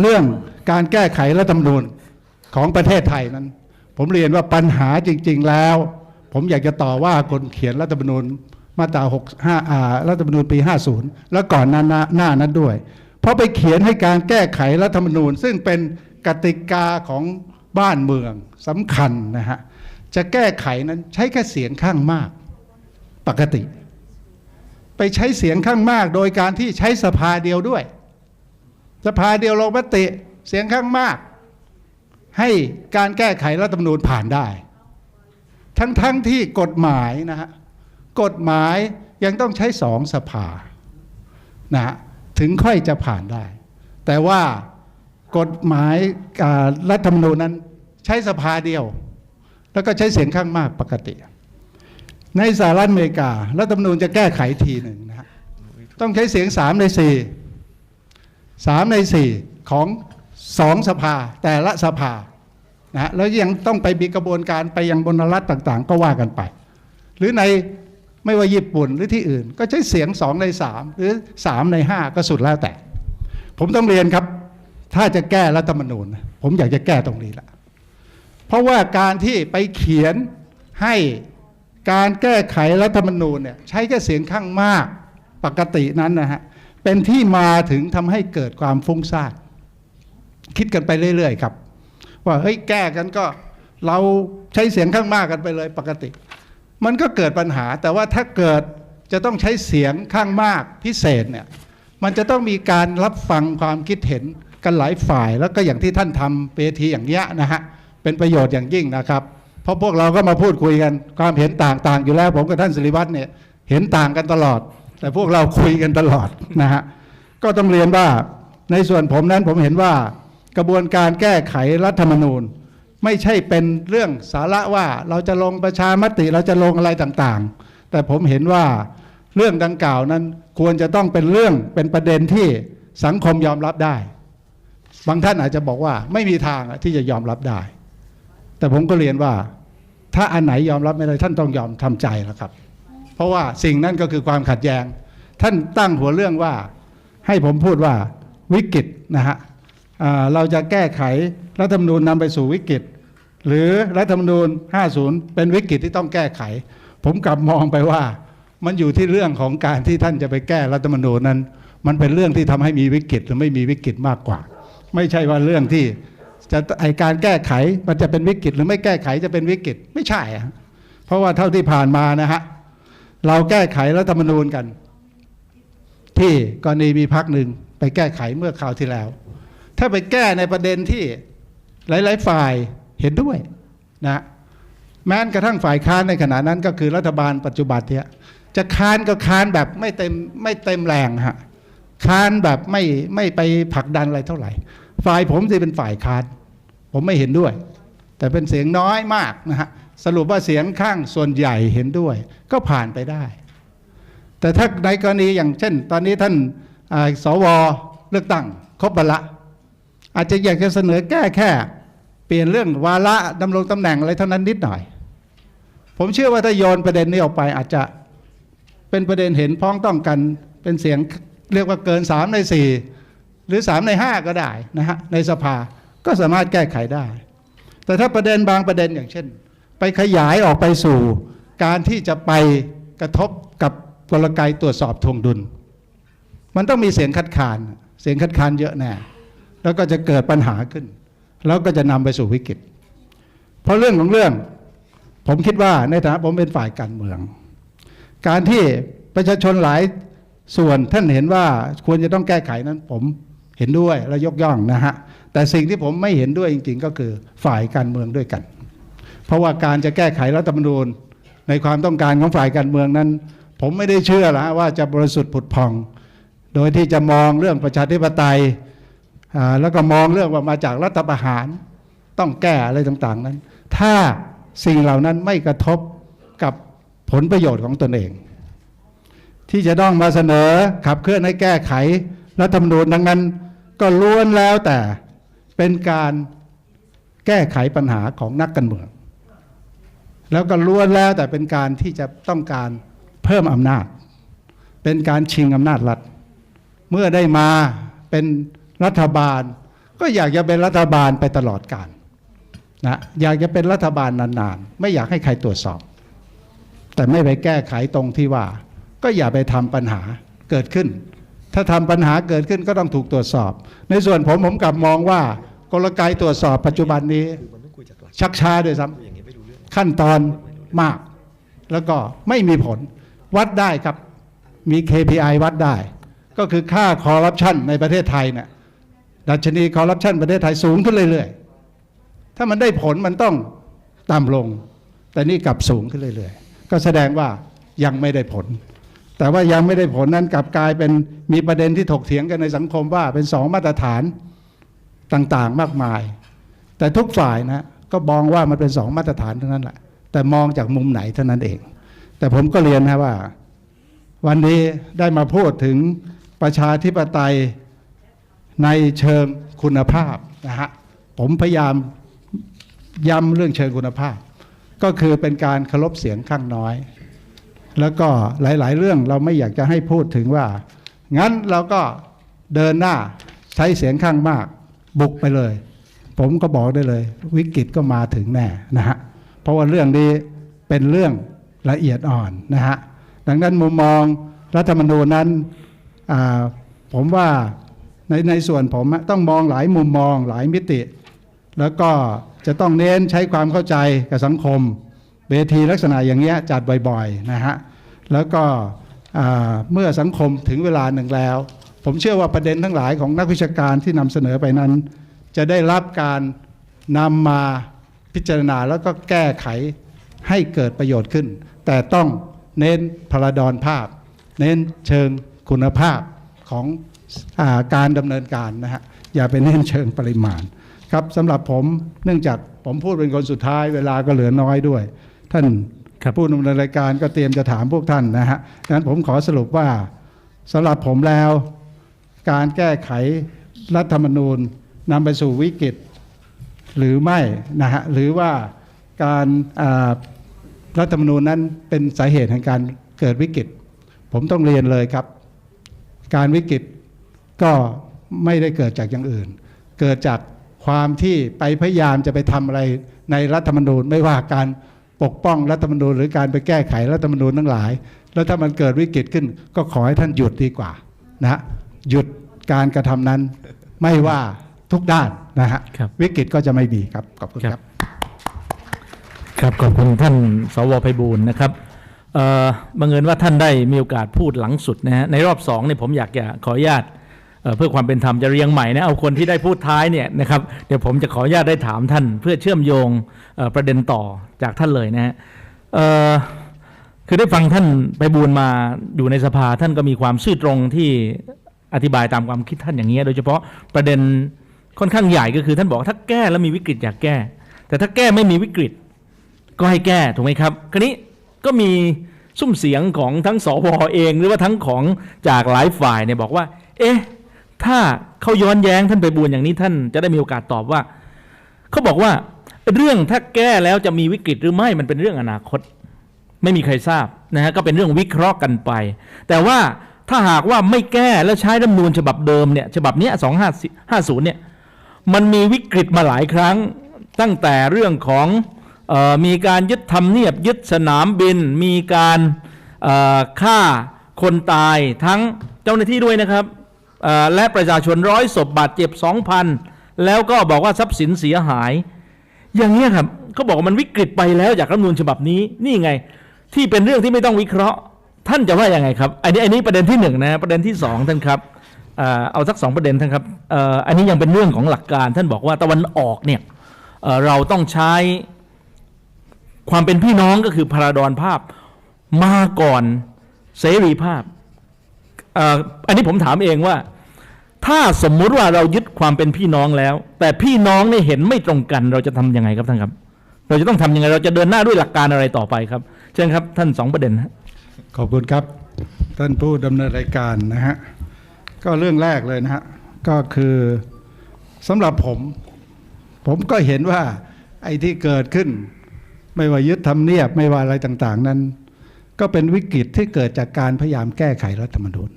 เรื่องการแก้ไขรัฐธรรมนูญของประเทศไทยนั้น ผมเรียนว่าปัญหาจริง ๆ แล้ว ผมอยากจะต่อว่าคนเขียนรัฐธรรมนูญมาตรา65อ่ารัฐธรรมนูญปี 50 แล้วก่อนหน้าหน้านั้นด้วย เพราะไปเขียนให้การแก้ไขรัฐธรรมนูญ ซึ่งเป็นกติกาของบ้านเมืองสำคัญนะฮะจะแก้ไขนั้นใช้แค่เสียงข้างมากปกติ ไปใช้เสียงข้างมากโดยการที่ใช้สภาเดียวด้วย สภาเดียวลงมติเสียงข้างมาก ให้การแก้ไขรัฐธรรมนูญผ่านได้ ทั้งๆทที่กฎหมายนะฮะกฎหมายยังต้องใช้สองสภานะฮะถึงค่อยจะผ่านได้ แต่ว่ากฎหมายรัฐธรรมนูญนั้นใช้สภาเดียว แล้วก็ใช้เสียงข้างมากปกติ ในสหรัฐอเมริการัฐธรรมนูญจะแก้ไขทีหนึ่งนะฮะต้องใช้เสียงสามในสี่ สามในสี่ของสองสภาแต่ละสภานะแล้วยังต้องไปมีกระบวนการไปยังบนรัฐต่างๆ ก็ว่ากันไป หรือในไม่ว่าญี่ปุ่นหรือที่อื่น ก็ใช้เสียงสองในสามหรือสามในห้าก็สุดแล้วแต่ ผมต้องเรียนครับ ถ้าจะแก้รัฐธรรมนูญ ผมอยากจะแก้ตรงนี้แหละเพราะว่าการที่ไปเขียนให้การแก้ไขรัฐธรรมนูญเนี่ยใช้แค่เสียงข้างมากปกตินั้นนะฮะ เป็นที่มาถึงทำให้เกิดความฟุ้งซ่านคิดกันไปเรื่อยๆครับ ว่าเฮ้ยแก้กันก็เราใช้เสียงข้างมากกันไปเลยปกติ มันก็เกิดปัญหา แต่ว่าถ้าเกิดจะต้องใช้เสียงข้างมากพิเศษเนี่ยมันจะต้องมีการรับฟังความคิดเห็นกันหลายฝ่าย แล้วก็อย่างที่ท่านทำเวทีอย่างเนี้ยนะฮะเป็นประโยชน์อย่างยิ่งนะครับ เพราะพวกเราก็มาพูดคุยกันความเห็นต่างๆ อยู่แล้วผมกับท่านสิริวัฒน์เนี่ยเห็นต่างกันตลอด แต่พวกเราคุยกันตลอดนะฮะก็ต้องเรียนว่าในส่วนผมนั้นผมเห็นว่ากระบวนการแก้ไขรัฐธรรมนูญ ไม่ใช่เป็นเรื่องสาระว่าเราจะลงประชามติเราจะลงอะไรต่างๆ แต่ผมเห็นว่าเรื่องดังกล่าวนั้นควรจะต้องเป็นเรื่องเป็นประเด็นที่สังคมยอมรับได้ บางท่านอาจจะบอกว่าไม่มีทางที่จะยอมรับได้ แต่ผมก็เรียนว่า ถ้าอันไหนยอมรับไม่ได้ท่านต้องยอมทำใจแล้วครับ เพราะว่าสิ่งนั้นก็คือความขัดแย้ง ท่านตั้งหัวเรื่องว่า ให้ผมพูดว่าวิกฤตนะฮะเราจะแก้ไขรัฐธรรมนูญนำไปสู่วิกฤต หรือรัฐธรรมนูญ 50 เป็นวิกฤตที่ต้องแก้ไข ผมกลับมองไปว่ามันอยู่ที่เรื่องของการที่ท่านจะไปแก้รัฐธรรมนูญนั้น มันเป็นเรื่องที่ทำให้มีวิกฤตหรือไม่มีวิกฤตมากกว่า ไม่ใช่ว่าเรื่องที่จะไอการแก้ไขมันจะเป็นวิกฤตหรือไม่แก้ไขจะเป็นวิกฤตไม่ใช่อะเพราะว่าเท่าที่ผ่านมานะฮะ เราแก้ไขรัฐธรรมนูญกัน ที่กรณีมีพักหนึ่งไปแก้ไขเมื่อคราวที่แล้ว ถ้าไปแก้ในประเด็นที่หลาย ๆ ฝ่ายเห็นด้วยนะแม้กระทั่งฝ่ายค้านในขณะนั้นก็คือรัฐบาลปัจจุบันเนี่ยจะค้านก็ค้านแบบไม่เต็มไม่เต็มแรงฮะค้านแบบไม่ไม่ไปผลักดันอะไรเท่าไหร่ ฝ่ายผมจะเป็นฝ่ายค้าน ผมไม่เห็นด้วย แต่เป็นเสียงน้อยมากนะฮะสรุปว่าเสียงข้างส่วนใหญ่เห็นด้วย ก็ผ่านไปได้ แต่ถ้าในกรณีอย่างเช่น ตอนนี้ท่านาสวเลือกตั้งครบบัลละ อาจจะอยากจะเสนอแก้แค่ เปลี่ยนเรื่องวาระดำรงตำแหน่งอะไรเท่านั้นนิดหน่อย ผมเชื่อว่าถ้าโยนประเด็นนี้ออกไปอาจจะเป็นประเด็นเห็นพ้องต้องกันเป็นเสียงเรียกว่าเกินสามในสี่หรือสามในห้าก็ได้นะฮะในสภาก็สามารถแก้ไขได้ แต่ถ้าประเด็นบางประเด็นอย่างเช่น ไปขยายออกไปสู่ การที่จะไปกระทบกับกลไกตรวจสอบทวงดุล มันต้องมีเสียงคัดค้านเสียงคัดค้านเยอะแน่แล้วก็จะเกิดปัญหาขึ้น แล้วก็จะนำไปสู่วิกฤต เพราะเรื่องของเรื่อง ผมคิดว่าในฐานะผมเป็นฝ่ายการเมือง การที่ประชาชนหลายส่วนท่านเห็นว่าควรจะต้องแก้ไขนั้น ผมเห็นด้วยและยกย่องนะฮะแต่สิ่งที่ผมไม่เห็นด้วยจริง ๆ ก็คือฝ่ายการเมืองด้วยกัน เพราะว่าการจะแก้ไขรัฐธรรมนูญในความต้องการของฝ่ายการเมืองนั้น ผมไม่ได้เชื่อละว่าจะบริสุทธิ์ผุดพอง โดยที่จะมองเรื่องประชาธิปไตยแล้วก็มองเรื่องว่ามาจากรัฐประหาร ต้องแก้อะไรต่างๆนั้น ถ้าสิ่งเหล่านั้นไม่กระทบกับผลประโยชน์ของตนเอง ที่จะต้องมาเสนอขับเคลื่อนให้แก้ไขรัฐธรรมนูญดังนั้น ก็ล้วนแล้วแต่เป็นการแก้ไขปัญหาของนักการเมือง แล้วก็ล้วนแล้วแต่เป็นการที่จะต้องการเพิ่มอำนาจ เป็นการชิงอำนาจรัฐ เมื่อได้มาเป็นรัฐบาล ก็อยากจะเป็นรัฐบาลไปตลอดกาลนะอยากจะเป็นรัฐบาลนานๆ ไม่อยากให้ใครตรวจสอบ แต่ไม่ไปแก้ไขตรงที่ว่า ก็อย่าไปทำปัญหาเกิดขึ้น ถ้าทำปัญหาเกิดขึ้นก็ต้องถูกตรวจสอบ ในส่วนผมผมกลับมองว่ากลไกตรวจสอบปัจจุบันนี้ ชักช้าด้วยซ้ำ ขั้นตอนมาก แล้วก็ไม่มีผลวัดได้ครับ มี KPI วัดได้ ก็คือค่าคอร์รัปชันในประเทศไทยเนี่ยดัชนีคอร์รัปชันประเทศไทยสูงขึ้นเรื่อยๆ ถ้ามันได้ผลมันต้องต่ำลง แต่นี่กลับสูงขึ้นเรื่อยๆ ก็แสดงว่ายังไม่ได้ผล แต่ว่ายังไม่ได้ผลนั้นกลับกลายเป็นมีประเด็นที่ถกเถียงกันในสังคมว่าเป็นสองมาตรฐานต่างๆมากมาย แต่ทุกฝ่ายนะ ก็มองว่ามันเป็นสองมาตรฐานเท่านั้นแหละแต่มองจากมุมไหนเท่านั้นเอง แต่ผมก็เรียนนะว่า วันนี้ได้มาพูดถึงประชาธิปไตยในเชิงคุณภาพนะฮะผมพยายามย้ำเรื่องเชิงคุณภาพ ก็คือเป็นการเคารพเสียงข้างน้อย แล้วก็หลาย ๆ เรื่องเราไม่อยากจะให้พูดถึงว่า งั้นเราก็เดินหน้าใช้เสียงข้างมากบุกไปเลย ผมก็บอกได้เลย วิกฤตก็มาถึงแน่นะฮะเพราะว่าเรื่องนี้เป็นเรื่องละเอียดอ่อนนะฮะดังนั้นมุมมองรัฐธรรมนูญนั้นผมว่าในในส่วนผมต้องมองหลายมุมมองหลายมิติ แล้วก็จะต้องเน้นใช้ความเข้าใจกับสังคม เวทีลักษณะอย่างเงี้ยจัดบ่อยๆนะฮะแล้วก็เมื่อสังคมถึงเวลาหนึ่งแล้ว ผมเชื่อว่าประเด็นทั้งหลายของนักวิชาการที่นำเสนอไปนั้น จะได้รับการนำมาพิจารณาแล้วก็แก้ไขให้เกิดประโยชน์ขึ้น แต่ต้องเน้นพลดรภาพ เน้นเชิงคุณภาพของอาการดำเนินการนะฮะอย่าไปเน้นเชิงปริมาณครับสำหรับผมเนื่องจากผมพูดเป็นคนสุดท้าย เวลาก็เหลือน้อยด้วย ท่านครับผู้ดำเนินรายการก็เตรียมจะถามพวกท่านนะฮะดังนั้นผมขอสรุปว่าสำหรับผมแล้ว การแก้ไขรัฐธรรมนูญ นำไปสู่วิกฤตหรือไม่นะฮะหรือว่าการรัฐธรรมนูญนั้นเป็นสาเหตุแห่งการเกิดวิกฤต ผมต้องเรียนเลยครับ การวิกฤตก็ไม่ได้เกิดจากอย่างอื่น เกิดจากความที่ไปพยายามจะไปทำอะไรในรัฐธรรมนูญ ไม่ว่าการปกป้องรัฐธรรมนูญ หรือการไปแก้ไขรัฐธรรมนูญทั้งหลาย แล้วถ้ามันเกิดวิกฤตขึ้น ก็ขอให้ท่านหยุดดีกว่านะหยุดการกระทำนั้นไม่ว่า ทุกด้านนะฮะครับวิกฤตก็จะไม่มีครับขอบคุณครับ ครับขอบคุณท่านสวไพบูลย์นะครับเอ่อบังเอิญว่าท่านได้มีโอกาสพูดหลังสุดนะฮะในรอบสองเนี่ยผมอยากจะขออนุญาตเอ่อเพื่อความเป็นธรรมจะเรียงใหม่นะเอาคนที่ได้พูดท้ายเนี่ยนะครับเดี๋ยวผมจะขออนุญาตได้ถามท่าน เพื่อเชื่อมโยงเอ่อประเด็นต่อจากท่านเลยนะฮะเอ่อคือได้ฟังท่านไพบูลย์มาอยู่ในสภาท่านก็มีความซื่อตรงที่อธิบายตามความคิดท่านอย่างนี้ยโดยเฉพาะประเด็น ค่อนข้างใหญ่ก็คือท่านบอกถ้าแก้แล้วมีวิกฤตอยากแก้ แต่ถ้าแก้ไม่มีวิกฤต ก็ให้แก้ถูกไหมครับคราวนี้ก็มีซุ้มเสียงของทั้งสวเอง หรือว่าทั้งของจากหลายฝ่ายเนี่ยบอกว่า เอ๊ะถ้าเขาย้อนแย้งท่านไปบูลย์อย่างนี้ท่านจะได้มีโอกาสตอบว่าเขาบอกว่าเรื่องถ้าแก้แล้วจะมีวิกฤตหรือไม่มันเป็นเรื่องอนาคต ไม่มีใครทราบนะฮะก็เป็นเรื่องวิเคราะห์กันไป แต่ว่าถ้าหากว่าไม่แก้แล้วใช้รัฐมนูญฉบับเดิมเนี่ยฉบับนี้สองห้าห้าศูนย์เนี่ย มันมีวิกฤตมาหลายครั้ง ตั้งแต่เรื่องของออมีการยึดทำเนียบยึดสนามบิน มีการฆ่าคนตายทั้งเจ้าหน้าที่ด้วยนะครับและประชาชนร้อยศพบาดเจ็บสองพันแล้วก็บอกว่าทรัพย์สินเสียหาย อย่างนี้ครับเขาบอกว่ามันวิกฤตไปแล้วจากรัฐมนูญฉบับนี้นี่ไง ที่เป็นเรื่องที่ไม่ต้องวิเคราะห์ ท่านจะว่ายังไงครับ อันนี้อันนี้ประเด็นที่หนึ่งนะประเด็นที่สองท่านครับ เอาสักสองประเด็นท่านครับอ,อันนี้ยังเป็นเรื่องของหลักการท่านบอกว่าตะวันออกเนี่ยเเราต้องใช้ความเป็นพี่น้องก็คือพราดอนภาพมาก่อนเสรีภาพอ,อันนี้ผมถามเองว่า ถ้าสมมุติว่าเรายึดความเป็นพี่น้องแล้ว แต่พี่น้องเนี่ยเห็นไม่ตรงกันเราจะทำยังไงครับท่านครับ เราจะต้องทำยังไง เราจะเดินหน้าด้วยหลักการอะไรต่อไปครับเชิญครับท่านสองประเด็นฮะขอบคุณครับ ท่านผู้ดำเนินรายการนะฮะ ก็เรื่องแรกเลยนะฮะก็คือสำหรับผม ผมก็เห็นว่าไอ้ที่เกิดขึ้น ไม่ว่ายึดทำเนียบไม่ว่าอะไรต่าง ๆ นั้น ก็เป็นวิกฤตที่เกิดจากการพยายามแก้ไขรัฐธรรมนูญ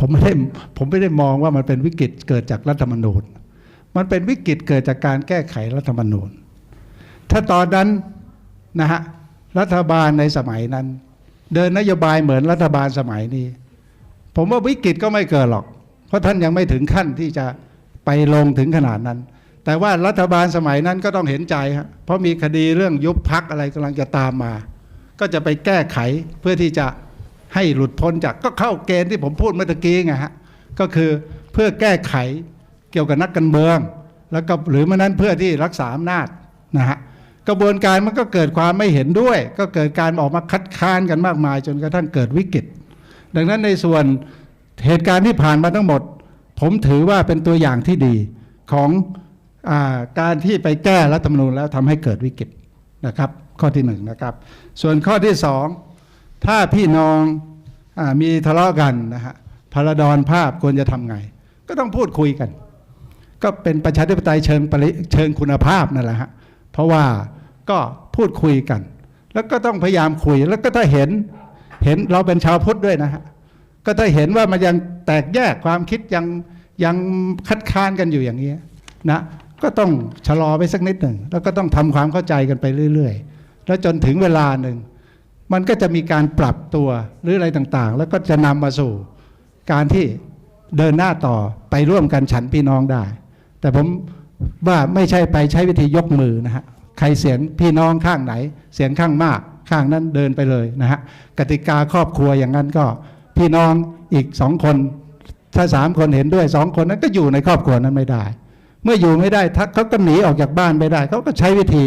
ผมไม่ได้ผมไม่ได้มองว่ามันเป็นวิกฤตเกิดจากรัฐธรรมนูญ มันเป็นวิกฤตเกิดจากการแก้ไขรัฐธรรมนูญ ถ้าตอนนั้นนะฮะรัฐบาลในสมัยนั้น เดินนโยบายเหมือนรัฐบาลสมัยนี้ ผมว่าวิกฤตก็ไม่เกิดหรอก เพราะท่านยังไม่ถึงขั้นที่จะไปลงถึงขนาดนั้น แต่ว่ารัฐบาลสมัยนั้นก็ต้องเห็นใจฮะเพราะมีคดีเรื่องยุบพักอะไรกำลังจะตามมา ก็จะไปแก้ไขเพื่อที่จะให้หลุดพ้นจากก็เข้าเกณฑ์ที่ผมพูดเมื่อกี้ไงฮะก็คือเพื่อแก้ไขเกี่ยวกับนักการเมือง แล้วก็หรือไม่นั้นเพื่อที่รักษาอำนาจนะฮะกระบวนการมันก็เกิดความไม่เห็นด้วย ก็เกิดการออกมาคัดค้านกันมากมาย จนกระทั่งเกิดวิกฤต ดังนั้นในส่วนเหตุการณ์ที่ผ่านมาทั้งหมด ผมถือว่าเป็นตัวอย่างที่ดีของอการที่ไปแก้รัฐธรรมนูญแล้วทำให้เกิดวิกฤตนะครับ ข้อที่หนึ่งนะครับ ส่วนข้อที่สองถ้าพี่น้องอมีทะเลาะกันนะฮะพลดรภาพควรจะทำไง ก็ต้องพูดคุยกัน ก็เป็นประชาธิปไตยเชิงเชิงคุณภาพนั่นแหละฮะเพราะว่าก็พูดคุยกัน แล้วก็ต้องพยายามคุยแล้วก็ถ้าเห็น เห็นเราเป็นชาวพุทธด้วยนะฮะก็ถ้าเห็นว่ามันยังแตกแยกความคิดยังยังคัดค้านกันอยู่อย่างนี้นะก็ต้องชะลอไปสักนิดหนึ่งแล้วก็ต้องทำความเข้าใจกันไปเรื่อย ๆ แล้วจนถึงเวลาหนึ่ง มันก็จะมีการปรับตัวหรืออะไรต่างๆ แล้วก็จะนำมาสู่การที่เดินหน้าต่อไปร่วมกันฉันพี่น้องได้ แต่ผมว่าไม่ใช่ไปใช้วิธียกมือนะฮะใครเสียงพี่น้องข้างไหน เสียงข้างมาก ข้างนั้นเดินไปเลยนะฮะกติกาครอบครัวอย่างนั้นก็พี่น้องอีกสองคน ถ้าสามคนเห็นด้วยสองคนนั้นก็อยู่ในครอบครัวนั้นไม่ได้ เมื่ออยู่ไม่ได้เขาก็หนีออกจากบ้านไม่ได้เขาก็ใช้วิธี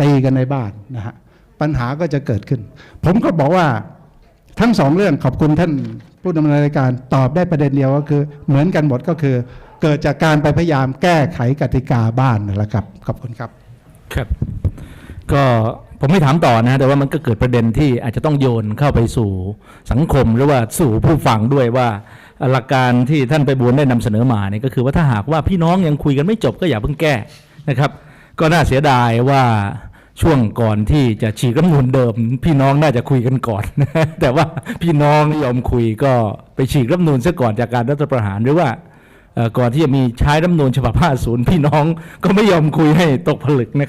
ตีกันในบ้านนะฮะปัญหาก็จะเกิดขึ้น ผมก็บอกว่าทั้งสองเรื่องขอบคุณท่านผู้ดำเนินรายการตอบได้ประเด็นเดียวก็คือ เหมือนกันหมดก็คือ เกิดจากการไปพยายามแก้ไขกติกาบ้านนั่นแหละครับขอบคุณครับครับ ก็ผมไม่ถามต่อนะ แต่ว่ามันก็เกิดประเด็นที่อาจจะต้องโยนเข้าไปสู่สังคมหรือว่าสู่ผู้ฟังด้วยว่าหลักการที่ท่านไปบูลได้นำเสนอมาเนี่ยก็คือว่าถ้าหากว่าพี่น้องยังคุยกันไม่จบก็อย่าเพิ่งแก้นะครับ ก็น่าเสียดายว่าช่วงก่อนที่จะฉีกรัฐมนูญเดิม พี่น้องน่าจะคุยกันก่อน แต่ว่าพี่น้องไม่ยอมคุยก็ไปฉีกรัฐมนูญซะก่อนจากการรัฐประหารหรือว่าก่อนที่จะมีใช้รัฐมนูญฉบับ 50 พี่น้องก็ไม่ยอมคุยให้ตกผลึกนะครับ